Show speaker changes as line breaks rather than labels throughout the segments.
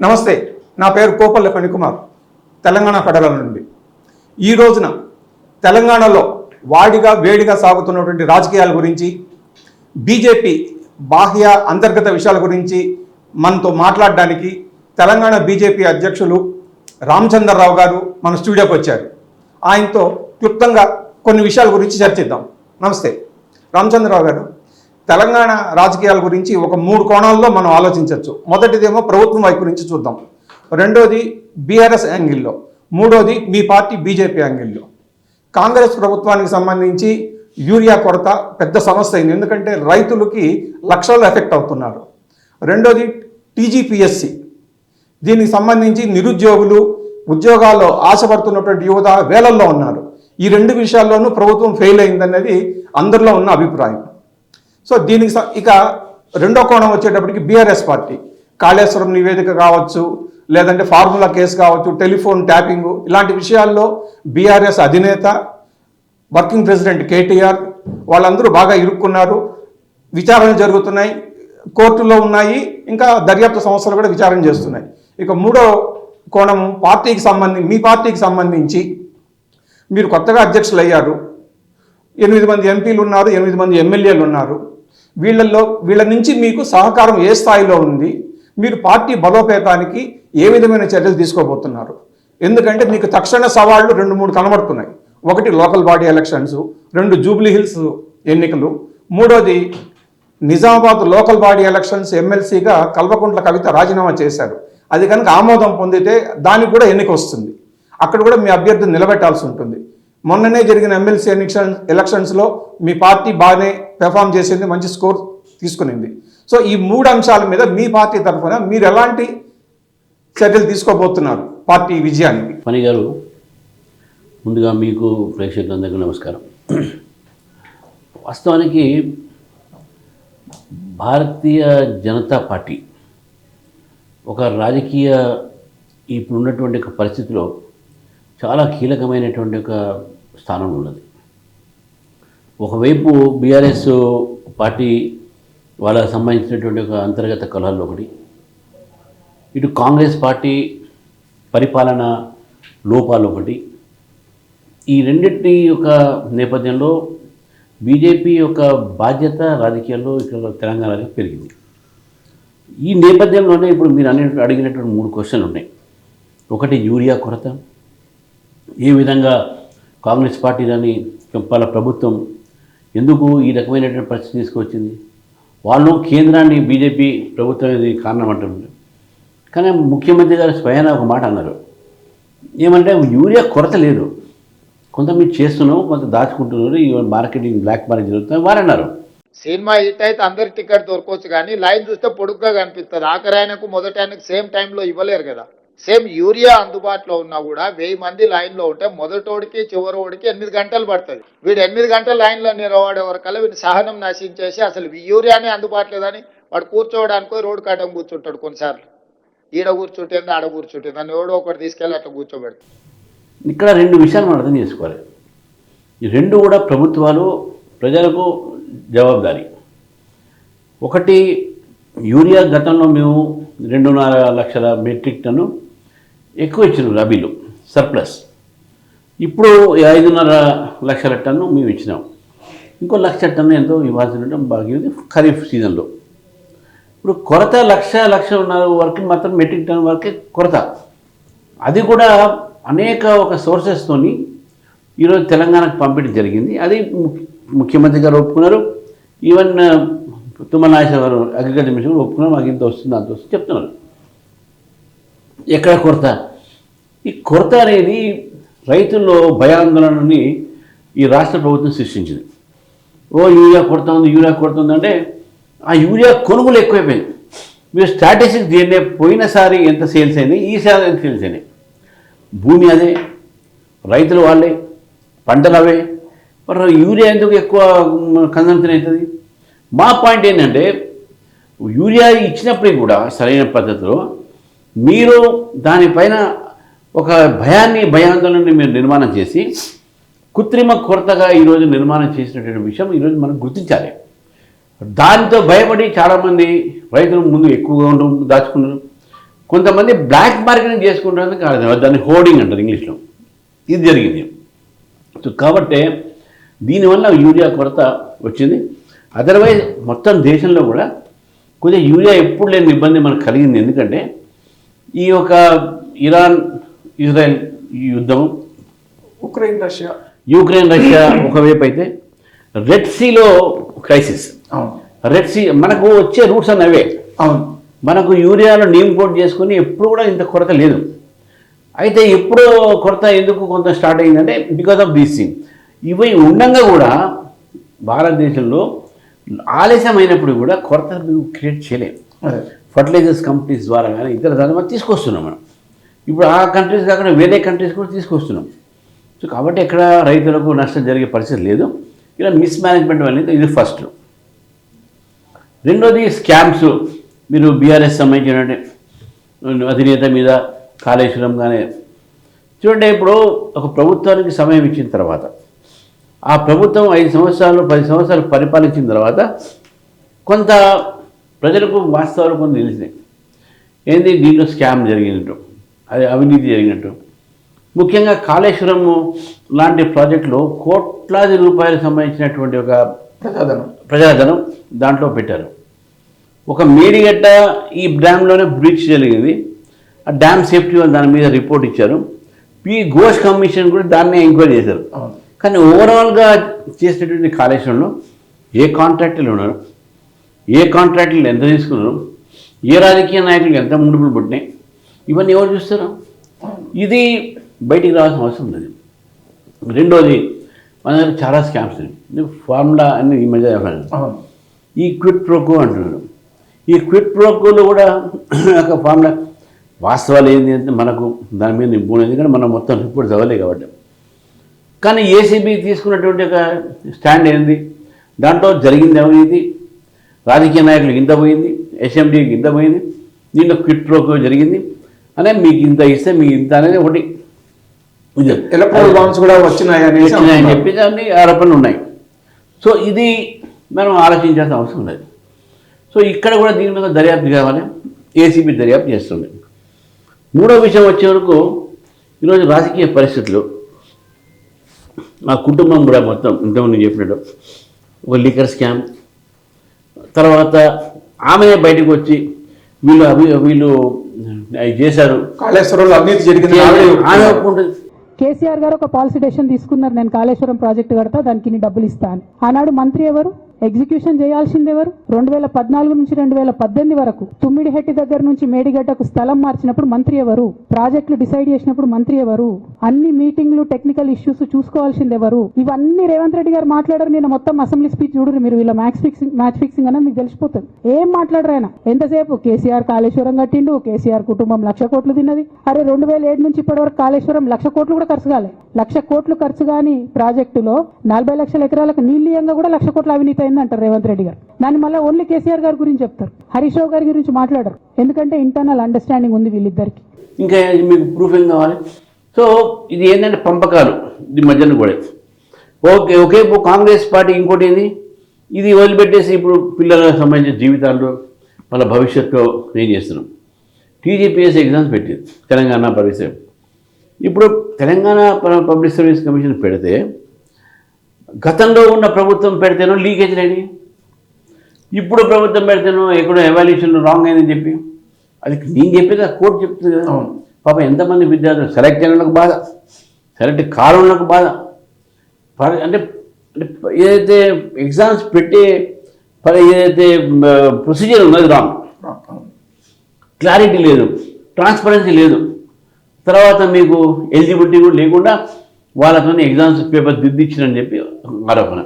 నమస్తే నా పేరు కోపల్లి ఫణికుమార్ తెలంగాణ ఫెడరల్ నుండి. ఈ రోజున తెలంగాణలో వాడిగా వేడిగా సాగుతున్నటువంటి రాజకీయాల గురించి బీజేపీ బాహ్య అంతర్గత విషయాల గురించి మనతో మాట్లాడడానికి తెలంగాణ బీజేపీ అధ్యక్షులు రామచంద్రరావు గారు మన స్టూడియోకి వచ్చారు. ఆయనతో క్లుప్తంగా కొన్ని విషయాల గురించి చర్చిద్దాం. నమస్తే. రామచంద్రరావు గారు. తెలంగాణ రాజకీయాల గురించి ఒక మూడు కోణాల్లో మనం ఆలోచించవచ్చు మొదటిదేమో ప్రభుత్వం వైపు నుంచి చూద్దాం. రెండోది బీఆర్ఎస్ యాంగిల్లో. మూడోది మీ పార్టీ బీజేపీ యాంగిల్లో. కాంగ్రెస్ ప్రభుత్వానికి సంబంధించి యూరియా కొరత పెద్ద సమస్య అయింది. ఎందుకంటే రైతులకి లక్షలు ఎఫెక్ట్ అవుతున్నారు. రెండోది టీజీపీఎస్సి. దీనికి సంబంధించి నిరుద్యోగులు ఉద్యోగాల్లో ఆశపడుతున్నటువంటి యువత వేలల్లో ఉన్నారు. ఈ రెండు విషయాల్లోనూ ప్రభుత్వం ఫెయిల్ అయిందనేది అందరిలో ఉన్న అభిప్రాయం. సో దీనికి స- ఇక రెండో కోణం వచ్చేటప్పటికి బీఆర్ఎస్ పార్టీ. కాళేశ్వరం నివేదిక కావచ్చు లేదంటే ఫార్ములా కేసు కావచ్చు టెలిఫోన్ ట్యాపింగ్ ఇలాంటి విషయాల్లో బీఆర్ఎస్ అధినేత వర్కింగ్ ప్రెసిడెంట్ కేటీఆర్ వాళ్ళందరూ బాగా ఇరుక్కున్నారు. విచారణ జరుగుతున్నాయి కోర్టులో ఉన్నాయి ఇంకా దర్యాప్తు సంస్థలు కూడా విచారణ చేస్తున్నాయి. ఇక మూడో కోణం పార్టీకి సంబంధించి మీ పార్టీకి సంబంధించి మీరు కొత్తగా అధ్యక్షులు అయ్యారు ఎనిమిది మంది ఎంపీలు ఉన్నారు ఎనిమిది మంది ఎమ్మెల్యేలు ఉన్నారు. వీళ్ళల్లో వీళ్ళ నుంచి మీకు సహకారం ఏ స్థాయిలో ఉంది? మీరు పార్టీ బలోపేతానికి ఏ విధమైన చర్యలు తీసుకోబోతున్నారు? ఎందుకంటే మీకు తక్షణ సవాళ్ళు రెండు మూడు కనబడుతున్నాయి. ఒకటి లోకల్ బాడీ ఎలక్షన్స్ రెండు జూబ్లీ హిల్స్ ఎన్నికలు మూడోది నిజామాబాద్ లోకల్ బాడీ ఎలక్షన్స్ ఎమ్మెల్సీగా కల్వకుంట్ల కవిత రాజీనామా చేశారు. అది కనుక ఆమోదం పొందితే దానికి కూడా ఎన్నిక వస్తుంది. అక్కడ కూడా మీ అభ్యర్థిని నిలబెట్టాల్సి ఉంటుంది. మొన్ననే జరిగిన ఎమ్మెల్సీ ఎలక్షన్ ఎలక్షన్స్లో మీ పార్టీ బాగానే పెర్ఫామ్ చేసింది మంచి స్కోర్ తీసుకునింది. సో ఈ మూడు అంశాల మీద మీ పార్టీ తరఫున మీరు ఎలాంటి చర్యలు తీసుకోబోతున్నారు పార్టీ విజయానికి?
పని గారు ముందుగా మీకు ప్రేక్షకులందరికీ నమస్కారం. వాస్తవానికి భారతీయ జనతా పార్టీ ఒక రాజకీయ ఇప్పుడు ఉన్నటువంటి ఒక పరిస్థితిలో చాలా కీలకమైనటువంటి ఒక స్థానం ఉన్నది. ఒకవైపు బీఆర్ఎస్ పార్టీ వాళ్ళకు సంబంధించినటువంటి ఒక అంతర్గత కలహాలు ఒకటి. ఇటు కాంగ్రెస్ పార్టీ పరిపాలన లోపాలు ఒకటి. ఈ రెండింటి యొక్క నేపథ్యంలో బీజేపీ యొక్క బాధ్యత రాజకీయాల్లో ఇక్కడ తెలంగాణలో పెరిగింది. ఈ నేపథ్యంలోనే ఇప్పుడు మీరు అనే అడిగినటువంటి మూడు క్వశ్చన్లు ఉన్నాయి. ఒకటి యూరియా కొరత ఏ విధంగా కాంగ్రెస్ పార్టీ కానీ వాళ్ళ ప్రభుత్వం ఎందుకు ఈ రకమైనటువంటి పరిస్థితి తీసుకొచ్చింది వాళ్ళు కేంద్రాన్ని బీజేపీ ప్రభుత్వం అనేది కారణం అంటున్నారు కానీ ముఖ్యమంత్రి గారు స్వయాన ఒక మాట అన్నారు. ఏమంటే యూరియా కొరత లేదు. కొంత మీరు చేస్తున్నాం కొంత దాచుకుంటున్నారు ఈ మార్కెటింగ్ బ్లాక్ మార్కెట్ జరుగుతుంది వారు అన్నారు.
సినిమా హిట్ అయితే అందరికి టికెట్ దొరకవచ్చు కానీ లైన్ చూస్తే పొడుగ్గా కనిపిస్తుంది. ఆఖరి ఆయనకు మొదటి ఆయనకు సేమ్ టైంలో ఇవ్వలేరు కదా. సేమ్ యూరియా అందుబాటులో ఉన్నా కూడా వెయ్యి మంది లైన్లో ఉంటే మొదటోడికి చివరోడికి ఎనిమిది గంటలు పడుతుంది. వీడు ఎనిమిది గంటల లైన్లో నిలబడే వరకల్లా వీడి సహనం నశించేసి అసలు యూరియానే అందుబాటులేదని వాడు కూర్చోవడానికి రోడ్డు కట్టం కూర్చుంటాడు కొన్నిసార్లు. ఈడ కూర్చుంటుంది ఆడ కూర్చుంటుంది అని ఎవడో ఒకటి తీసుకెళ్ళి అట్లా కూర్చోబెడతాడు.
ఇక్కడ రెండు విషయాలు మనం అర్థం చేసుకోవాలి. ఈ రెండు కూడా ప్రభుత్వాలు ప్రజలకు జవాబుదారీ. ఒకటి యూరియా గతంలో మేము రెండున్నర లక్షల మెట్రిక్ టన్ను ఎక్కువ ఇచ్చినాం రబీలు సర్ప్లస్ ఇప్పుడు ఐదున్నర లక్షల టన్ను మేము ఇచ్చినాం. ఇంకో లక్ష టన్ను ఎంతో ఇవ్వాల్సిన బాగుంది ఖరీఫ్ సీజన్లో. ఇప్పుడు కొరత లక్ష లక్ష వరకు మాత్రం మెట్రిక్ టన్ వరకే కొరత. అది కూడా అనేక ఒక సోర్సెస్తోని ఈరోజు తెలంగాణకు పంపిణీ జరిగింది. అది ము- ముఖ్యమంత్రి గారు ఒప్పుకున్నారు. ఈవెన్ ఆ, గారు అగ్రికల్చర్ మిషన్ ఒప్పుకున్నారు. మాకు ఇంత వస్తుంది అంత వస్తుంది చెప్తున్నారు. ఎక్కడ కొరత? ఈ కొరత అనేది రైతుల్లో భయాందోళనని ఈ రాష్ట్ర ప్రభుత్వం సృష్టించింది. ఓ యూరియా కొరత ఉంది యూరియా కొరత ఉంది అంటే ఆ యూరియా కొనుగోలు ఎక్కువైపోయింది. మీరు స్ట్రాటజిక్ దీన్నే పోయినసారి ఎంత సేల్స్ అయినాయి ఈసారి ఎంత సేల్స్ అయినాయి? భూమి అదే రైతులు వాళ్ళే పంటలు అవే. మరి యూరియా ఎందుకు ఎక్కువ కన్సంప్షన్ అవుతుంది? మా పాయింట్ ఏంటంటే యూరియా ఇచ్చినప్పటికీ కూడా సరైన పద్ధతిలో మీరు దానిపైన ఒక భయాన్ని భయాందోళనని మీరు నిర్మాణం చేసి కృత్రిమ కొరతగా ఈరోజు నిర్మాణం చేసినటువంటి విషయం ఈరోజు మనం గుర్తించాలి. దానితో భయపడి చాలామంది రైతులు ముందు ఎక్కువగా ఉండడం దాచుకున్నారు కొంతమంది బ్లాక్ మార్కెటింగ్ చేసుకుంటారని కాదు దాన్ని హోర్డింగ్ అంటారు ఇంగ్లీష్లో ఇది జరిగింది. సో కాబట్టి దీనివల్ల యూరియా కొరత వచ్చింది. అదర్వైజ్ మొత్తం దేశంలో కూడా కొద్దిగా యూరియా ఎప్పుడు లేని ఇబ్బంది మనకు కలిగింది. ఎందుకంటే ఈ యొక్క ఇరాన్ ఇజ్రాయెల్ యుద్ధం
ఉక్రెయిన్ రష్యా
యూక్రెయిన్ రష్యా ఒకవైపు అయితే రెడ్ సీలో క్రైసిస్
అవును.
రెడ్ సీ మనకు వచ్చే రూట్స్ అన్నీ అవే.
అవును.
మనకు యూరియాలో నీమ్ కోట్ చేసుకుని ఎప్పుడు కూడా ఇంత కొరత లేదు. అయితే ఎప్పుడు కొరత ఎందుకు కొంత స్టార్ట్ అయిందంటే బికాస్ ఆఫ్ దీస్ థింగ్ ఇవి ఉండంగా కూడా భారతదేశంలో ఆలస్యమైనప్పుడు కూడా కొరత క్రియేట్ చేయలేము ఫర్టిలైజర్స్ కంపెనీస్ ద్వారా కానీ ఇతర దాని మనం తీసుకొస్తున్నాం మనం. ఇప్పుడు ఆ కంట్రీస్ కాకుండా వేరే కంట్రీస్ కూడా తీసుకొస్తున్నాం. సో కాబట్టి ఎక్కడ రైతులకు నష్టం జరిగే పరిస్థితి లేదు. ఇలా మిస్ మేనేజ్మెంట్ అనేది ఇది ఫస్ట్ రెండోది స్కామ్స్ మీరు బీఆర్ఎస్ సంబంధించిన అధినేత మీద కాళేశ్వరం కానీ చూడండి ఇప్పుడు ఒక ప్రభుత్వానికి సమయం ఇచ్చిన తర్వాత ఆ ప్రభుత్వం ఐదు సంవత్సరాలు పది సంవత్సరాలు పరిపాలించిన తర్వాత కొంత ప్రజలకు వాస్తవాలు కొన్ని తెలిసినాయి. ఏంది? దీంట్లో స్కామ్ జరిగినట్టు అది అవినీతి జరిగినట్టు. ముఖ్యంగా కాళేశ్వరం లాంటి ప్రాజెక్టులో కోట్లాది రూపాయలకు సంబంధించినటువంటి ఒక
ప్రజాధనం.
ప్రజాధనం దాంట్లో పెట్టారు. ఒక మేడిగడ్డ ఈ డ్యామ్లోనే బ్రీచ్ జరిగింది. ఆ డ్యామ్ సేఫ్టీ వాళ్ళు దాని మీద రిపోర్ట్ ఇచ్చారు. పి ఘోష్ కమిషన్ కూడా దాన్నే ఎంక్వైరీ చేశారు. కానీ ఓవరాల్గా చేసినటువంటి కాళేశ్వరంలో ఏ కాంట్రాక్టులు ఉన్నారు? ఏ కాంట్రాక్టులు ఎంత తీసుకున్నారు? ఏ రాజకీయ నాయకులు ఎంత ముడుపులు పుట్టినాయి? ఇవన్నీ ఎవరు చూస్తారు? ఇది బయటికి రావాల్సిన అవసరం లేదు. రెండోది మన దగ్గర చాలా స్కామ్స్ ఉన్నాయి. ఫార్ములా అని ఈ మధ్య ఈ క్విట్ ప్రోకో అంటున్నారు. ఈ క్విట్ ప్రోకోలో కూడా ఒక ఫార్ములా వాస్తవాలు ఏంటి అంటే మనకు దాని మీద నింపుకుని ఎందుకంటే మనం మొత్తం రిపోర్ట్ చదవలే కాబట్టి. కానీ ఏసీబీ తీసుకున్నటువంటి ఒక స్టాండ్ ఏంది? దాంట్లో జరిగింది అవినీతి రాజకీయ నాయకులకు ఇంత పోయింది ఎస్ఎండీకి ఇంత పోయింది దీంట్లో క్విట్ ప్రోకో జరిగింది. అనే మీకు ఇంత ఇస్తే మీకు ఇంత అనేది ఒకటి. ఇది.
ఎలక్ట్రల్ బాండ్స్ కూడా
వచ్చినాయని
అంటున్నారు.
చెప్పి దాన్ని ఆరోపణలు ఉన్నాయి. సో ఇది మనం ఆలోచించాల్సిన అవసరం లేదు. సో ఇక్కడ కూడా దీని మీద దర్యాప్తు కావాలి. ఏసీబీ దర్యాప్తు చేస్తుంది. మూడో విషయం వచ్చే వరకు ఈరోజు రాజకీయ పరిస్థితులు. మా కుటుంబం కూడా మొత్తం ఇంతకుముందు చెప్పినట్టు ఒక లిక్కర్ స్కామ్ తర్వాత ఆమెనే బయటకు వచ్చి వీళ్ళు అవి వీళ్ళు అవి చేశారు.
కాళేశ్వరంలో అవినీతి జరిగింది.
ఆమె. ఒప్పుకుంటుంది
కేసీఆర్ గారు ఒక పాలసీ డెసిషన్ తీసుకున్నారు. నేను కాళేశ్వరం ప్రాజెక్టు కడతా దానికి డబ్బులు ఇస్తాను ఆనాడు మంత్రి ఎవరు? ఎగ్జిక్యూషన్ చేయాల్సింది ఎవరు? రెండు వేల పద్నాలుగు నుంచి రెండు వేల పద్దెనిమిది వరకు తుమ్మిడిహెట్టి దగ్గర నుంచి మేడిగడ్డకు స్థలం మార్చినప్పుడు మంత్రి ఎవరు? ప్రాజెక్టులు డిసైడ్ చేసినప్పుడు మంత్రి ఎవరు? అన్ని మీటింగ్లు టెక్నికల్ ఇష్యూస్ చూసుకోవాల్సింది ఎవరు? ఇవన్నీ రేవంత్ రెడ్డి గారు మాట్లాడారు. నేను మొత్తం అసెంబ్లీ స్పీచ్ చూడరు మీరు. వీళ్ళ మ్యాచ్ ఫిక్సింగ్ మ్యాచ్ ఫిక్సింగ్ అనేది మీకు తెలిసిపోతుంది. ఏం మాట్లాడరు ఆయన? ఎంతసేపు? కేసీఆర్ కాళేశ్వరం కట్టిండు. కేసీఆర్ కుటుంబం లక్ష కోట్లు తిన్నది. అరే రెండు వేల ఏడు నుంచి ఇప్పటి వరకు కాళేశ్వరం లక్ష కోట్లు కూడా ఖర్చు కాలే. లక్ష కోట్లు ఖర్చు కాని ప్రాజెక్టులో నలభై లక్షల ఎకరాలకు నీళ్ళియంగా కూడా లక్ష కోట్ల అవినీతి అయిందంటారు రేవంత్ రెడ్డి గారు. దాన్ని మళ్ళీ ఓన్లీ కేసీఆర్ గారి గురించి చెప్తారు. హరీష్ రావు గారి గురించి మాట్లాడరు. ఎందుకంటే ఇంటర్నల్ అండర్స్టాండింగ్ ఉంది వీళ్ళిద్దరికి.
ఇంకా ఇది మీకు ప్రూఫ్ ఏం కావాలి? సో ఇది ఏంటంటే పంపకాలు ఇది మధ్యన కూడా. ఓకే ఒకే ఇప్పుడు కాంగ్రెస్ పార్టీ ఇంకోటి ఏంది? ఇది వదిలిపెట్టేసి ఇప్పుడు పిల్లలకు సంబంధించిన జీవితాల్లో వాళ్ళ భవిష్యత్తులో ఏం చేస్తున్నాం? టీజీపీఎస్ ఎగ్జామ్స్ పెట్టింది తెలంగాణ పబ్లిక్ సర్వీస్ ఇప్పుడు తెలంగాణ పబ్లిక్ సర్వీస్ కమిషన్ పెడితే గతంలో ఉన్న ప్రభుత్వం పెడితేనో లీకేజ్ లేని ఇప్పుడు ప్రభుత్వం పెడితేనో ఎక్కడో ఎవాల్యూషన్ రాంగ్ అయిందని చెప్పి. అది నేను చెప్పేది కోర్టు చెప్తుంది కదా. పాప ఎంతమంది విద్యార్థులు సెలెక్ట్ అయిన వాళ్ళకి బాధ. సెలెక్ట్ కారులకు బాధ. అంటే ఏదైతే ఎగ్జామ్స్ పెట్టే ఏదైతే ప్రొసీజర్ ఉన్నది రాంగ్. క్లారిటీ లేదు. ట్రాన్స్పరెన్సీ లేదు. తర్వాత మీకు ఎలిజిబిలిటీ కూడా లేకుండా వాళ్ళతో ఎగ్జామ్స్ పేపర్ దిద్దిచ్చినని చెప్పి ఆరోపణ.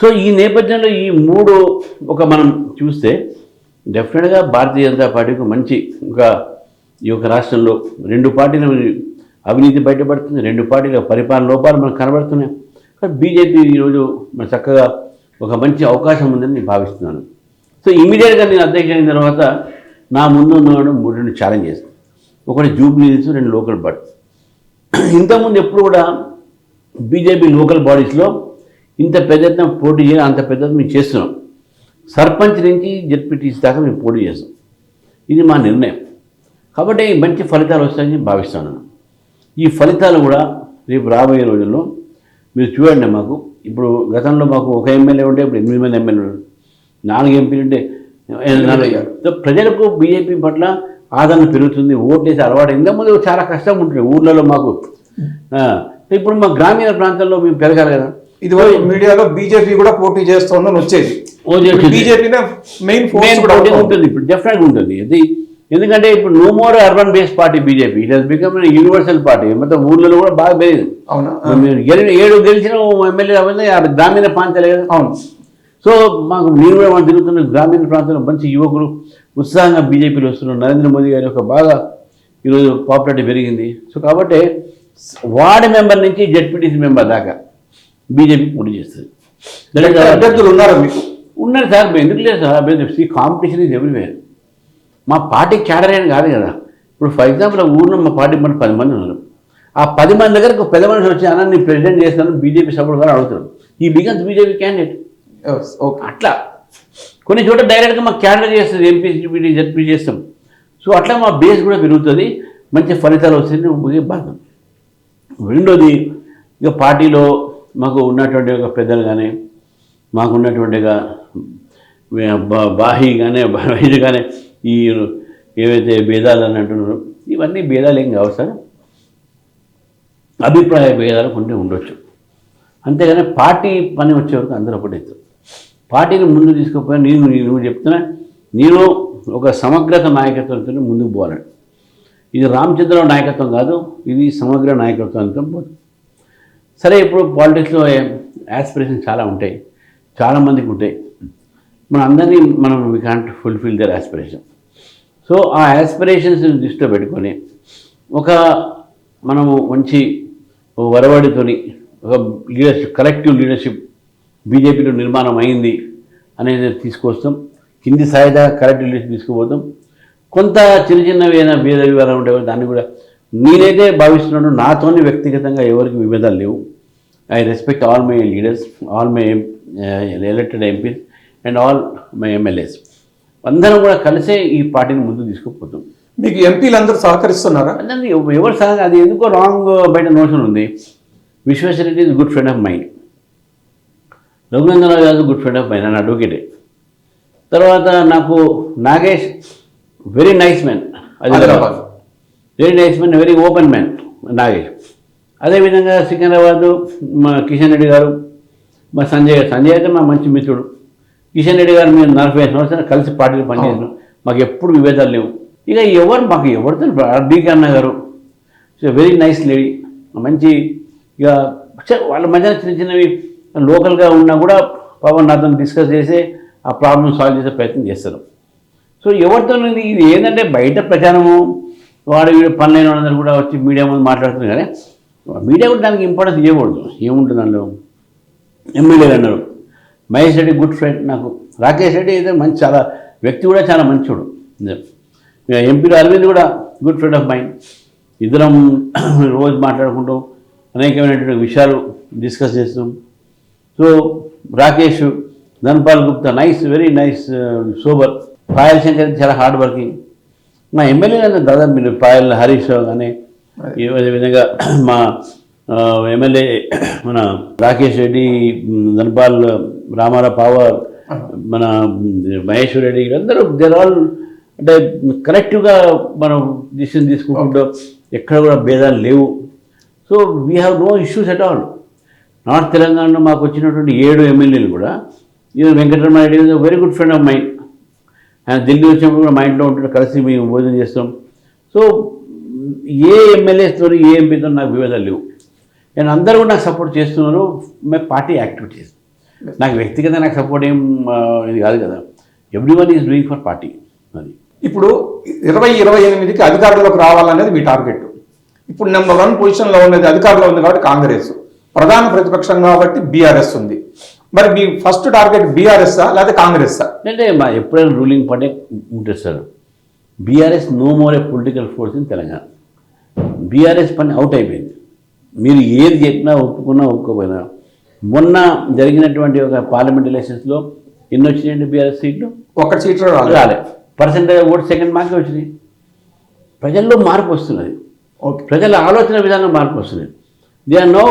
సో ఈ నేపథ్యంలో ఈ మూడు ఒక మనం చూస్తే డెఫినెట్గా భారతీయ జనతా పార్టీకి మంచి ఒక ఈ యొక్క రాష్ట్రంలో రెండు పార్టీల అవినీతి బయటపడుతుంది రెండు పార్టీల పరిపాలన లోపాలు మనకు కనబడుతున్నాయి. కానీ బీజేపీ ఈరోజు మన చక్కగా ఒక మంచి అవకాశం ఉందని నేను భావిస్తున్నాను. సో ఇమీడియట్గా నేను అధ్యక్ష అయిన తర్వాత నా ముందు ఉన్నవాడు మూడు రెండు ఛాలెంజ్ చేస్తాను. ఒకటి జూబ్లీస్ రెండు లోకల్ బాడీస్. ఇంతకుముందు ఎప్పుడు కూడా బీజేపీ లోకల్ బాడీస్లో ఇంత పెద్ద ఎత్తున పోటీ చేయాలి అంత పెద్ద మేము చేస్తున్నాం. సర్పంచ్ నుంచి జెడ్పీటీసీ దాకా మేము పోటీ చేస్తాం ఇది మా నిర్ణయం. కాబట్టి మంచి ఫలితాలు వస్తాయని భావిస్తాను ఈ ఫలితాలు కూడా రేపు రాబోయే రోజుల్లో మీరు చూడండి మాకు. ఇప్పుడు గతంలో మాకు ఒక ఎమ్మెల్యే ఉంటే ఇప్పుడు ఎనిమిది మంది ఎమ్మెల్యే ఉన్నారు నాలుగు ఎంపీలు ఉంటే నాలుగు ప్రజలకు బీజేపీ పట్ల ఆదరణ పెరుగుతుంది ఓటేసి అలవాటు. ఇంతకుముందు చాలా కష్టం ఉంటుంది ఊర్లలో మాకు. ఇప్పుడు మా గ్రామీణ ప్రాంతాల్లో మేము పెరగాలి కదా.
ఇది మీడియాలో బీజేపీ కూడా పోటీ చేస్తోందని వచ్చేది. బీజేపీనే మెయిన్ ఫోర్స్ కూడా.
ఉంటుంది ఇప్పుడు డెఫినెట్గా ఉంటుంది. అది ఎందుకంటే ఇప్పుడు no more urban based party BJP it has become universal party మొత్తం ఊర్లలో కూడా బాగా పెరిగింది.
అవునా?
మీరు గెలి- ఏడు గెలిచిన ఎమ్మెల్యే ఆ గ్రామీణ ప్రాంతాలే కదా.
అవును.
సో మాకు నేను కూడా మనం తిరుగుతున్న గ్రామీణ ప్రాంతంలో మంచి యువకులు ఉత్సాహంగా బీజేపీలో వస్తున్నారు. నరేంద్ర మోదీ గారి యొక్క బాగా ఈరోజు పాపులారిటీ పెరిగింది. సో కాబట్టి వార్డు మెంబర్ నుంచి జెడ్పీటీసీ మెంబర్ దాకా బీజేపీ పోటీ చేస్తుంది.
అభ్యర్థులు ఉన్నారు మీకు?
ఉన్నారు సార్ ఎందుకు లేదు సార్? అభ్యర్థి కాంపిటీషన్ ఇది ఎవ్రీవేర్. మా పార్టీ క్యాడర్ అని కాదు కదా. ఇప్పుడు ఫర్ ఎగ్జాంపుల్ ఊరిలో మా పార్టీ మన పది మంది ఉన్నారు. ఆ పది మంది దగ్గరకు పెద్ద మనిషి వచ్చి అన్న నేను ప్రెసిడెంట్ చేస్తాను బీజేపీ సపోర్ట్ కూడా అడుగుతాడు. ఈ బిగన్స్ బీజేపీ క్యాండిడేట్.
ఓకే
అట్లా. కొన్ని చోట డైరెక్ట్గా మా క్యాడర్ చేస్తుంది ఎంపీ జీపీ జడ్పీ చేస్తాం. సో అట్లా మా బేస్ కూడా పెరుగుతుంది మంచి ఫలితాలు ముఖ్య బాధ రెండోది ఇక పార్టీలో మాకు ఉన్నటువంటి ఒక పెద్దలు కానీ మాకు ఉన్నటువంటి బాహి కానీ బాహి కానీ ఈ ఏవైతే భేదాలు అని అంటున్నారో ఇవన్నీ భేదాలు ఏం కావు సార్. అభిప్రాయ భేదాలు కొన్ని ఉండొచ్చు. అంతేగాని పార్టీ పని వచ్చే వరకు అందరూ ఒకటైతే పార్టీని ముందు తీసుకుపోయి నేను నేను నువ్వు చెప్తున్నా నేను ఒక సమగ్రత నాయకత్వంతో ముందుకు పోవాలని ఇది రామచంద్రరావు నాయకత్వం కాదు ఇది సమగ్ర నాయకత్వంతో పోతుంది సరే ఇప్పుడు పాలిటిక్స్లో యాస్పిరేషన్ చాలా ఉంటాయి. చాలామందికి ఉంటాయి. మన అందరినీ మనం we can't fulfil their aspiration so ఆ యాస్పిరేషన్స్ దృష్టిలో పెట్టుకొని ఒక మనము మంచి వరవడితోని ఒక లీడర్షిప్ కలెక్టివ్ లీడర్షిప్ బీజేపీలో నిర్మాణం అయింది అనేది తీసుకొస్తాం. కింది స్థాయి దాకా కలెక్టివ్ లీడర్షిప్ తీసుకుపోతాం. కొంత చిన్న చిన్నవి ఏదైనా భేద వివరాలు ఉంటే దాన్ని కూడా నేనైతే భావిస్తున్నాను నాతోని వ్యక్తిగతంగా ఎవరికి విభేదాలు లేవు. I respect all my leaders all my elected MPs and all my MLAs అందరం కూడా కలిసే ఈ పార్టీని ముందుకు తీసుకుపోతాం.
మీకు ఎంపీలు అందరూ సహకరిస్తున్నారా?
ఎవరు సహా అది ఎందుకో రాంగ్ బయట నోషన్ ఉంది. Vishweshwar Reddy is good friend of mine Raghunandan Rao గారు గుడ్ ఫ్రెండ్ ఆఫ్ మైండ్ అని అడ్వకేటే తర్వాత నాకు Nagesh very nice man
Hyderabad.
Very nice man very open man Nagesh అదేవిధంగా సికింద్రాబాద్ మా కిషన్ రెడ్డి గారు మా సంజయ్ గారు. సంజయ్ అయితే మా మంచి మిత్రుడు. కిషన్ రెడ్డి గారు మేము నలభై ఐదు సంవత్సరాలు కలిసి పార్టీలు పనిచేసినాం. మాకు ఎప్పుడు విభేదాలు లేవు. ఇక ఎవరు మాకు ఎవరితో డీకే అన్న గారు. వెరీ నైస్ లేడీ మంచి ఇక వాళ్ళ మధ్యన చిన్న చిన్నవి లోకల్గా ఉన్నా కూడా పాపం నాతో డిస్కస్ చేసి ఆ ప్రాబ్లమ్ సాల్వ్ చేసే ప్రయత్నం చేస్తారు. సో ఎవరితో ఇది ఏంటంటే బయట ప్రచారము వాడు వీడు పనులైన వాళ్ళందరూ కూడా వచ్చి మీడియా ముందు మాట్లాడుతున్నారు కానీ మీడియా కూడా దానికి ఇంపార్టెన్స్ ఇవ్వకూడదు. ఏముంటుంది అందులో? ఎమ్మెల్యేలు అన్నారు. మహేష్ రెడ్డి గుడ్ ఫ్రెండ్ నాకు. రాకేష్ రెడ్డి అయితే మంచి చాలా వ్యక్తి కూడా చాలా మంచోడు. ఎంపీలు అరవింద్ కూడా గుడ్ ఫ్రెండ్ ఆఫ్ మైండ్ ఇద్దరం రోజు మాట్లాడుకుంటూ అనేకమైనటువంటి విషయాలు డిస్కస్ చేస్తాం. So Rakesh Dhanpal Gupta nice very nice super Payal Shankar చాలా హార్డ్ వర్కింగ్ మా ఎమ్మెల్యే దాదాపు మీరు పాయల్ హరీష్ రావు కానీ ఈ విధంగా మా ఎమ్మెల్యే మన రాకేష్ రెడ్డి ధన్పాల్ రామారావు పావర్ మన మహేశ్వర్ రెడ్డి వీళ్ళందరూ దేర్ ఆల్ అంటే కలెక్టివ్గా మనం డిసిషన్ తీసుకుంటుంటాం. ఎక్కడ కూడా భేదాలు లేవు. So we have no issues at all north తెలంగాణలో మాకు వచ్చినటువంటి ఏడు ఎమ్మెల్యేలు కూడా ఈయన Venkatarama Reddy is very good friend of mine ఆయన ఢిల్లీ వచ్చినప్పుడు కూడా మా ఇంట్లో ఉంటాడు కలిసి మేము భోజనం చేస్తాం. సో ఏ ఎమ్మెల్యేస్తో ఏ ఎంపీతో నాకు విభేదాలు లేవు. నేను అందరూ కూడా నాకు సపోర్ట్ చేస్తున్నారు. మై పార్టీ యాక్టివిటీస్ నాకు వ్యక్తిగత నాకు సపోర్ట్ ఏం ఇది కాదు కదా. Every one is doing for party. అది.
ఇప్పుడు ఇరవై ఇరవై ఎనిమిదికి అధికారంలోకి రావాలనేది మీ టార్గెట్. ఇప్పుడు నెంబర్ వన్ పొజిషన్లో ఉన్నది అధికారంలో ఉంది కాబట్టి కాంగ్రెస్. ప్రధాన ప్రతిపక్షం కాబట్టి బీఆర్ఎస్ ఉంది. మరి మీ ఫస్ట్ టార్గెట్ బీఆర్ఎస్ఆ లేదా కాంగ్రెస్ఆ
అంటే మా ఎప్పుడైనా రూలింగ్ పార్టీ ఉంటుంది sir BRS no more a political force in Telangana. BRS పని అవుట్ అయిపోయింది. మీరు ఏది చెప్పినా ఒప్పుకున్నా ఒప్పుకోపోయినా మొన్న జరిగినటువంటి ఒక పార్లమెంట్ ఎలక్షన్స్లో ఎన్ని వచ్చినాయండి బీఆర్ఎస్ సీట్లు?
ఒక్క సీట్లో
రాలే. పర్సెంటేజ్ ఓటు సెకండ్ మాకే వచ్చినాయి. ప్రజల్లో మార్పు వస్తున్నది. ప్రజల ఆలోచన విధానం మార్పు వస్తుంది they are no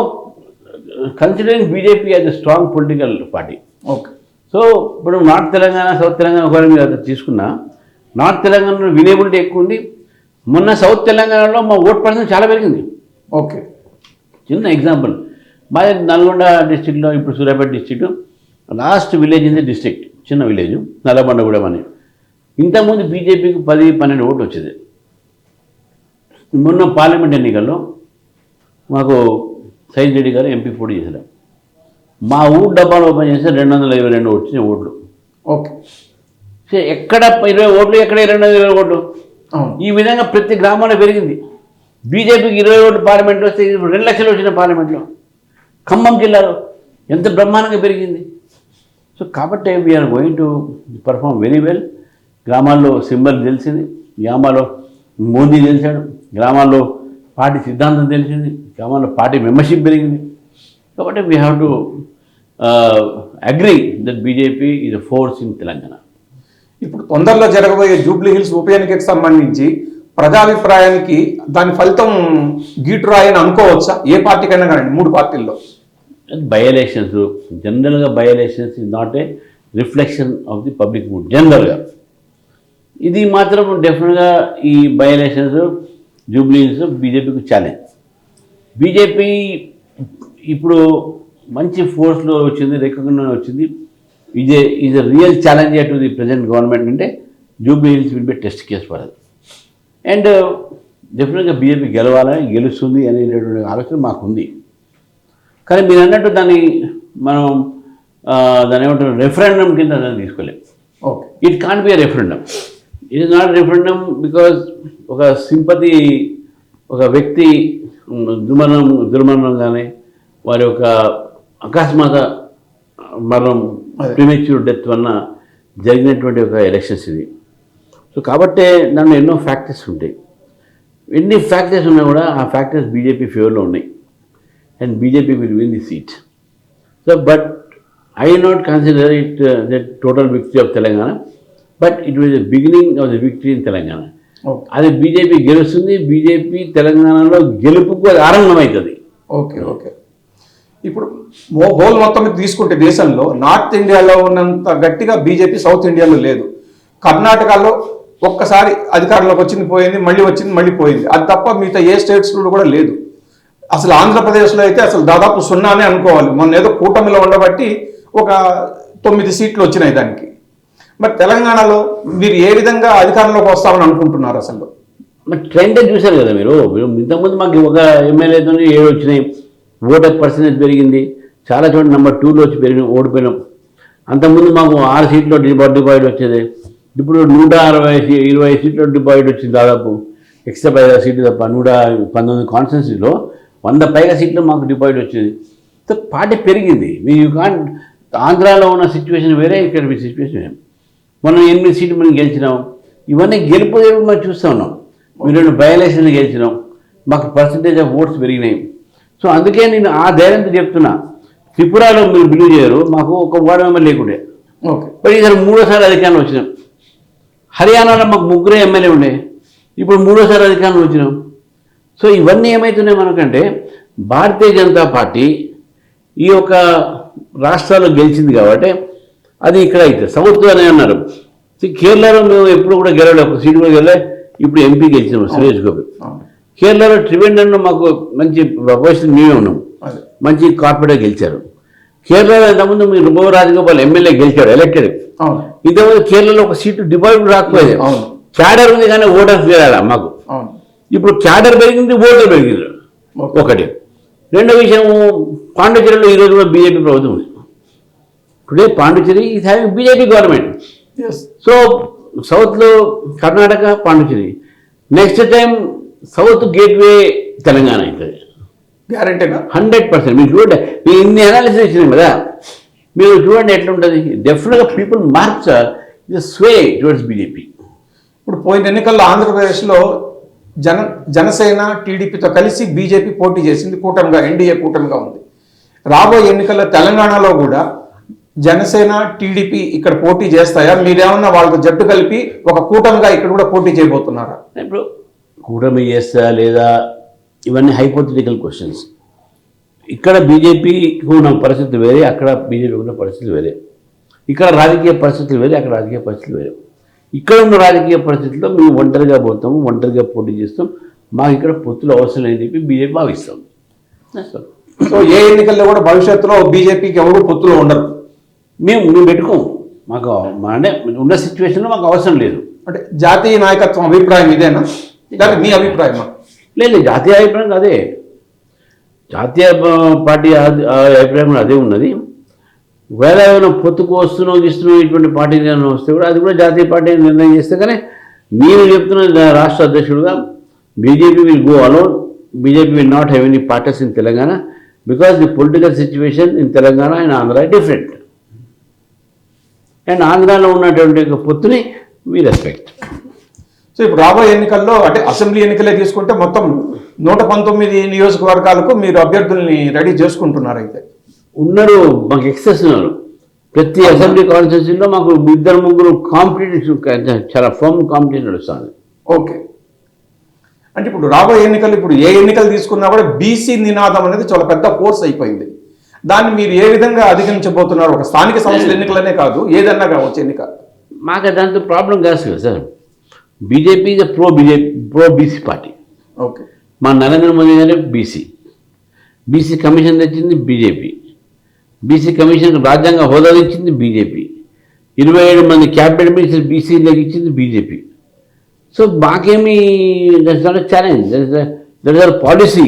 considering BJP as a strong political party
okay
so ఇప్పుడు నార్త్ తెలంగాణ సౌత్ తెలంగాణ ఒకవేళ మీరు అది తీసుకున్నా నార్త్ తెలంగాణలో వినేబిలిటీ ఎక్కువ ఉంది. మొన్న సౌత్ తెలంగాణలో మా ఓట్ పర్సెంట్ చాలా పెరిగింది.
ఓకే
చిన్న ఎగ్జాంపుల్ మాది నల్గొండ డిస్టిక్లో ఇప్పుడు Suryapet district last village in the district చిన్న విలేజ్ నల్లబండగూడెం అని. ఇంతకుముందు బీజేపీకి పది పన్నెండు ఓట్లు వచ్చేది. మొన్న పార్లమెంట్ ఎన్నికల్లో మాకు సైద్ రెడ్డి గారు ఎంపీ పోటీ చేశారు. మా ఊరు డబ్బాలు ఓపెన్ చేస్తే రెండు వందల ఇరవై రెండు వచ్చినాయి ఓట్లు.
ఓకే.
ఎక్కడ ఇరవై ఓట్లు ఎక్కడ రెండు వందల ఇరవై ఓట్లు? ఈ విధంగా ప్రతి గ్రామంలో పెరిగింది. బీజేపీకి ఇరవై ఓట్లు పార్లమెంట్ వస్తే రెండు లక్షలు వచ్చిన పార్లమెంట్లో. ఖమ్మం జిల్లాలో ఎంత బ్రహ్మాండంగా పెరిగింది. సో కాబట్టి we're going to perform very well గ్రామాల్లో సింబల్ తెలిసింది గ్రామాల్లో మోదీ తెలిసాడు గ్రామాల్లో పార్టీ సిద్ధాంతం తెలిసింది గ్రామాల్లో పార్టీ మెంబర్షిప్ పెరిగింది. కాబట్టి we have to agree that BJP is a force in Telangana
ఇప్పుడు తొందరలో జరగబోయే జూబ్లీ హిల్స్ ఉప ఎన్నికకి సంబంధించి ప్రజాభిప్రాయానికి దాని ఫలితం గీటురాయి అని అనుకోవచ్చా? ఏ పార్టీకైనా కానీ మూడు పార్టీల్లో.
బై ఎలక్షన్స్ జనరల్గా by elections is not a reflection of the public mood జనరల్గా ఇది మాత్రం డెఫినెట్గా ఈ బై ఎలక్షన్స్ జూబ్లీస్ బీజేపీకి ఛాలెంజ్ బీజేపీ ఇప్పుడు మంచి ఫోర్స్లో వచ్చింది రికగ్నైజ్ వచ్చింది. ఇదే is a real challenge to the present government అంటే Jubilee Hills will be test case for అది అండ్ డెఫినెట్గా బీజేపీ గెలవాలని గెలుస్తుంది అనేటటువంటి ఆలోచన మాకుంది. కానీ మీరు అన్నట్టు దాన్ని మనం ఆ, దాన్ని ఏమంటారు రెఫరెండం కింద దాన్ని తీసుకోలేం.
Okay
it can't be a referendum it is not referendum because ఒక సింపతి ఒక వ్యక్తి దుర్మరణం దుర్మరణం కానీ వారి యొక్క అకస్మాత మరణం. ప్రిమేచ్యూర్ డెత్ వలన జరిగినటువంటి ఒక ఎలక్షన్స్ ఇది. సో కాబట్టే దాంట్లో ఎన్నో ఫ్యాక్టర్స్ ఉంటాయి. ఎన్ని ఫ్యాక్టర్స్ ఉన్నా కూడా ఆ ఫ్యాక్టర్స్ బీజేపీ ఫేవర్లో ఉన్నాయి. And BJP will win the seat so but I not consider it the total victory of Telangana but it was the beginning of the victory in Telangana అది BJP గెలుస్తుంది BJP తెలంగాణలో గెలుపుకు అది ఆరంభం అవుతుంది
okay okay ఇప్పుడు whole మొత్తం తీసుకుంటే దేశంలో నార్త్ ఇండియాలో ఉన్నంత గట్టిగా బీజేపీ సౌత్ ఇండియాలో లేదు. కర్ణాటకలో ఒక్కసారి అధికారంలోకి వచ్చింది పోయింది మళ్ళీ వచ్చింది మళ్ళీ పోయింది. అది తప్ప మిగతా ఏ స్టేట్స్లో కూడా లేదు. అసలు ఆంధ్రప్రదేశ్లో అయితే అసలు దాదాపు సున్నానే అనుకోవాలి. మొన్న ఏదో కూటమిలో ఉండబట్టి ఒక తొమ్మిది సీట్లు వచ్చినాయి దానికి. మరి తెలంగాణలో మీరు ఏ విధంగా అధికారంలోకి వస్తామని అనుకుంటున్నారు అసలు?
మరి ట్రెండ్ చూశారు కదా మీరు? ఇంతకుముందు మాకు ఒక ఎమ్మెల్యేతో ఏడు వచ్చినాయి. ఓటర్ పర్సెంటేజ్ పెరిగింది. చాలా చోట్ల నెంబర్ టూలో వచ్చి పెరిగిన ఓడిపోయినాం. అంతకుముందు మాకు ఆరు సీట్లో డిపాజిట్ డిపాజిట్ వచ్చేది. ఇప్పుడు నూట అరవై ఇరవై సీట్లో డిపాజిట్ వచ్చింది దాదాపు. ఎక్స్ట్రా పైగా సీట్లు తప్ప నూట పంతొమ్మిది కాన్స్టిట్యూన్సీలో వంద పైగా సీట్లు మాకు డిపాజిట్ వచ్చింది. సో పార్టీ పెరిగింది. మీ యూ కాన్ ఆంధ్రాలో ఉన్న సిచ్యువేషన్ వేరే ఇక్కడ మీ సిచ్యువేషన్ మనం ఎనిమిది సీట్లు మనం గెలిచినాం. ఇవన్నీ గెలుపు మనం చూస్తూ ఉన్నాం. మీరు రెండు బై ఎలక్షన్లు గెలిచినాం. మాకు పర్సంటేజ్ ఆఫ్ ఓట్స్ పెరిగినాయి. సో అందుకే నేను ఆ ధైర్యంతో చెప్తున్నా. త్రిపురలో మీరు బిలీవ్ చేయరు. మాకు ఒక వార్డు మెంబర్ లేకుండే.
ఓకే.
మరి ఈసారి మూడోసారి అధికారంలో వచ్చినాం. హర్యానాలో మాకు ముగ్గురే ఎమ్మెల్యే ఉండే. ఇప్పుడు మూడోసారి అధికారంలో వచ్చినాం. సో ఇవన్నీ ఏమవుతున్నాయి మనకంటే భారతీయ జనతా పార్టీ ఈ యొక్క రాష్ట్రాల్లో గెలిచింది కాబట్టి అది ఇక్కడ అవుతుంది సౌత్ అని అన్నారు కేరళలో మేము ఎప్పుడు కూడా గెలవలే ఒక సీటు కూడా గెలలే ఇప్పుడు ఎంపీ గెలిచినాం సురేష్ గోపి. కేరళలో త్రివేంద్రంలో మాకు మంచి పొజిషన్ మేమే ఉన్నాం. మంచి కార్పొరేటర్ గెలిచారు. కేరళలో ఇంతకుముందు మీరు రుబో రాజగోపాల్ ఎమ్మెల్యే గెలిచాడు ఎలక్టెడ్ ఇంతకుముందు కేరళలో ఒక సీటు డిపాజిట్ రాకపోయేది. క్యాడర్ ఉంది కానీ ఓటర్స్ లేరా మాకు? ఇప్పుడు క్యాడర్ పెరిగింది ఓటర్ పెరిగింది. ఒకటి. రెండో విషయం పాండిచేరిలో ఈరోజు కూడా బీజేపీ ప్రభుత్వం ఉంది. Today Pondicherry is having BJP government so సౌత్లో Karnataka Pondicherry next time south gateway Telangana అవుతుంది
గ్యారంటీగా
హండ్రెడ్ పర్సెంట్ మీరు చూడండి మీరు ఇన్ని అనాలిసిస్ ఇచ్చినాం కదా మీరు చూడండి ఎట్లుంటుంది. డెఫినెట్గా పీపుల్ మార్క్స్ ఇది స్వే టువర్డ్స్ బీజేపీ
ఇప్పుడు పోయిన ఎన్నికల్లో ఆంధ్రప్రదేశ్లో జన జనసేన టీడీపీతో కలిసి బీజేపీ పోటీ చేసింది కూటమిగా ఎన్డీఏ కూటమిగా ఉంది. రాబోయే ఎన్నికల్లో తెలంగాణలో కూడా జనసేన టీడీపీ ఇక్కడ పోటీ చేస్తాయా? మీరేమన్నా వాళ్ళతో జట్టు కలిపి ఒక కూటమిగా ఇక్కడ కూడా పోటీ చేయబోతున్నారా?
ఇప్పుడు కూటమి చేస్తా లేదా? ఇవన్నీ హైపోథెటికల్ క్వశ్చన్స్ ఇక్కడ బీజేపీకి ఉన్న పరిస్థితి వేరే అక్కడ బీజేపీకి ఉన్న పరిస్థితి వేరే. ఇక్కడ రాజకీయ పరిస్థితులు వేరే అక్కడ రాజకీయ పరిస్థితులు వేరే. ఇక్కడ ఉన్న రాజకీయ పరిస్థితుల్లో మేము ఒంటరిగా పోతాము ఒంటరిగా పోటీ చేస్తాం. మాకు ఇక్కడ పొత్తులు అవసరం లేని చెప్పి బీజేపీ భావిస్తాం.
సో ఏ ఎన్నికల్లో కూడా భవిష్యత్తులో బీజేపీకి ఎవరు పొత్తులో ఉండరు.
మేము మేము పెట్టుకోము. మాకు మా- అంటే ఉన్న సిచ్యువేషన్లో మాకు అవసరం లేదు.
అంటే జాతీయ నాయకత్వం అభిప్రాయం ఇదేనా? లేదా మీ అభిప్రాయమా?
లేదు జాతీయ అభిప్రాయం అదే. జాతీయ పార్టీ అభిప్రాయం అదే ఉన్నది. ఒకవేళ ఏమైనా పొత్తుకు వస్తున్నావు ఇస్తున్నావు ఇటువంటి పార్టీ ఏమైనా వస్తే కూడా అది కూడా జాతీయ పార్టీ నిర్ణయం చేస్తే కానీ నేను చెప్తున్న రాష్ట్ర అధ్యక్షుడుగా BJP will go alone. BJP will not have any parties in Telangana because the political situation in Telangana and Andhra different. And ఆంధ్రాలో ఉన్నటువంటి ఒక పొత్తుని వీ రెస్పెక్ట్
సో ఇప్పుడు రాబోయే ఎన్నికల్లో అంటే అసెంబ్లీ ఎన్నికలే తీసుకుంటే మొత్తం నూట పంతొమ్మిది నియోజకవర్గాలకు మీరు అభ్యర్థుల్ని రెడీ చేసుకుంటున్నారు అయితే.
ఉన్నారు మాకు ఎక్సెస్ ఉన్నారు. ప్రతి అసెంబ్లీ కాన్స్టిట్యూన్సీలో మాకు ఇద్దరు ముగ్గురు కాంపిటేటివ్ చాలా ఫర్మ్ కాంపిటేషన్ నడుస్తుంది.
ఓకే. అంటే ఇప్పుడు రాబోయే ఎన్నికలు ఇప్పుడు ఏ ఎన్నికలు తీసుకున్నా కూడా బీసీ నినాదం అనేది చాలా పెద్ద ఫోర్స్ అయిపోయింది. దాన్ని మీరు ఏ విధంగా అధిగమించబోతున్నారు? ఒక స్థానిక సంస్థల ఎన్నికలనే కాదు ఏదన్నా కావచ్చు ఎన్నిక.
మాకు దాంతో ప్రాబ్లం కాదు కదా sir. BJP is pro BJP pro BC party
okay.
మా నరేంద్ర మోదీ గారే బీసీ బీసీ కమిషన్ తెచ్చింది బీజేపీ బీసీ కమిషన్ రాజ్యాంగ హోదా ఇచ్చింది బీజేపీ ఇరవై ఏడు మంది క్యాబినెట్ మినిస్టర్ బీసీలకు ఇచ్చింది బీజేపీ సో మాకేమి that's not challenge that policy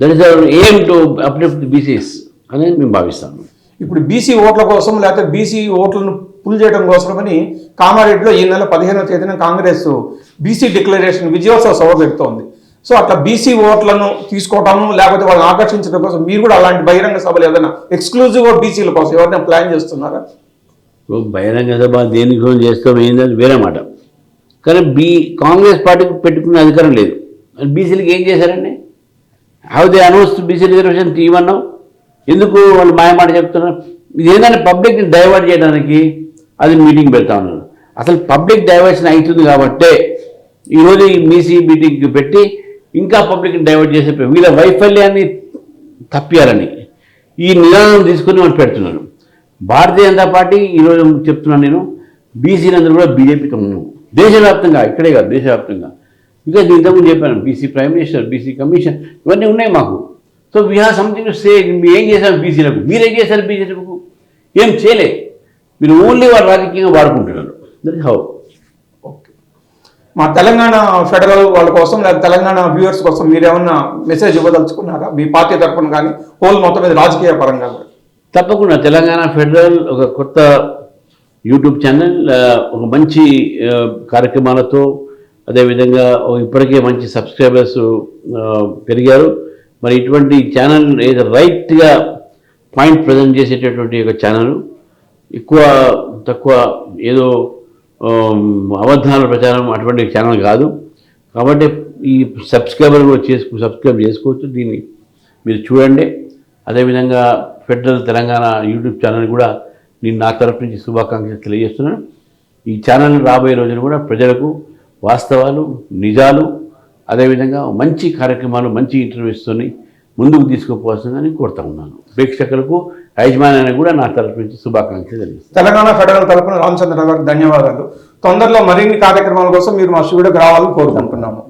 that is our aim to uplift BCs అనేది మేము భావిస్తాము.
ఇప్పుడు బీసీ ఓట్ల కోసం లేకపోతే బీసీ ఓట్లను పుల్ చేయడం కోసమని కామారెడ్డిలో ఈ నెల పదిహేనవ తేదీన కాంగ్రెస్ బీసీ డిక్లరేషన్ విజయోత్సవ సభ పెడుతోంది సో అట్లా బీసీ ఓట్లను తీసుకోవటము లేకపోతే వాళ్ళని ఆకర్షించడం కోసం మీరు కూడా అలాంటి బహిరంగ సభలు ఏదైనా ఎక్స్క్లూజివ్గా బీసీల కోసం ఎవరైనా ప్లాన్ చేస్తున్నారా?
బహిరంగ సభ దేనికోసం చేస్తాం ఏంటంటే వేరే మాట. కానీ బీ కాంగ్రెస్ పార్టీకి పెట్టుకునే అధికారం లేదు. బీసీలకు ఏం చేశారండి? How they announce BC reservation ఇవ్వన్నాం ఎందుకు వాళ్ళు మాయమాట చెప్తున్నారు? ఇది ఏంటంటే పబ్లిక్ని డైవర్ట్ చేయడానికి అది మీటింగ్ పెడతా ఉన్నారు. అసలు పబ్లిక్ డైవర్షన్ అవుతుంది కాబట్టే ఈరోజు ఈ మీసీ మీటింగ్ పెట్టి ఇంకా పబ్లిక్ని డైవర్ట్ చేసే వీళ్ళ వైఫల్యాన్ని తప్పియాలని ఈ నిదానం తీసుకొని వాళ్ళు పెడుతున్నారు. భారతీయ జనతా పార్టీ ఈరోజు చెప్తున్నాను నేను బీసీలందరూ కూడా బీజేపీతో ఉన్నాను దేశవ్యాప్తంగా ఇక్కడే కాదు దేశవ్యాప్తంగా. ఇంకా నేను ఇంతకుముందు చెప్పాను BC prime minister BC commission ఇవన్నీ ఉన్నాయి మాకు. So we have something to say మీరు ఏం చేశారు బీసీలకు మీరేం చేశారు బీజేపీలకు ఏం చేయలే. మీరు ఓన్లీ వారు రాజకీయంగా వాడుకుంటున్నారు. దట్ హౌ
ఓకే మా తెలంగాణ ఫెడరల్ వాళ్ళ కోసం లేదా తెలంగాణ వ్యూవర్స్ కోసం మీరేమన్నా మెసేజ్ ఇవ్వదలుచుకున్నారా? మీ పార్టీ తరఫున కానీ హోల్ మొత్తం మీద రాజకీయ పరంగా కూడా.
తప్పకుండా. తెలంగాణ ఫెడరల్ ఒక కొత్త యూట్యూబ్ ఛానల్ ఒక మంచి కార్యక్రమాలతో అదేవిధంగా ఇప్పటికే మంచి సబ్స్క్రైబర్స్ పెరిగారు. మరి ఇటువంటి ఛానల్ ఏదో రైట్గా పాయింట్ ప్రజెంట్ చేసేటటువంటి ఒక ఛానల్ ఎక్కువ తక్కువ ఏదో ఆమ్, అబద్ధాల ప్రచారం అటువంటి ఛానల్ కాదు. కాబట్టి ఈ సబ్స్క్రైబర్ కూడా చేసుకు సబ్స్క్రైబ్ చేసుకోవచ్చు. దీన్ని మీరు చూడండి. అదేవిధంగా ఫెడరల్ తెలంగాణ యూట్యూబ్ ఛానల్ కూడా నేను నా తరఫు నుంచి శుభాకాంక్షలు తెలియజేస్తున్నాను. ఈ ఛానల్ రాబోయే రోజున కూడా ప్రజలకు వాస్తవాలు నిజాలు అదేవిధంగా మంచి కార్యక్రమాలు మంచి ఇంటర్వ్యూస్తోని ముందుకు తీసుకుపోవాల్సిందని కోరుతా ఉన్నాను. ప్రేక్షకులకు యజమానానికి కూడా నా తరపు నుంచి శుభాకాంక్షలు
తెలంగాణ ఫెడరల్ తరపున రామచంద్రరావు గారికి ధన్యవాదాలు. తొందరలో మరిన్ని కార్యక్రమాల కోసం మీరు మా స్టూడియోకి రావాలని కోరుకుంటున్నాము.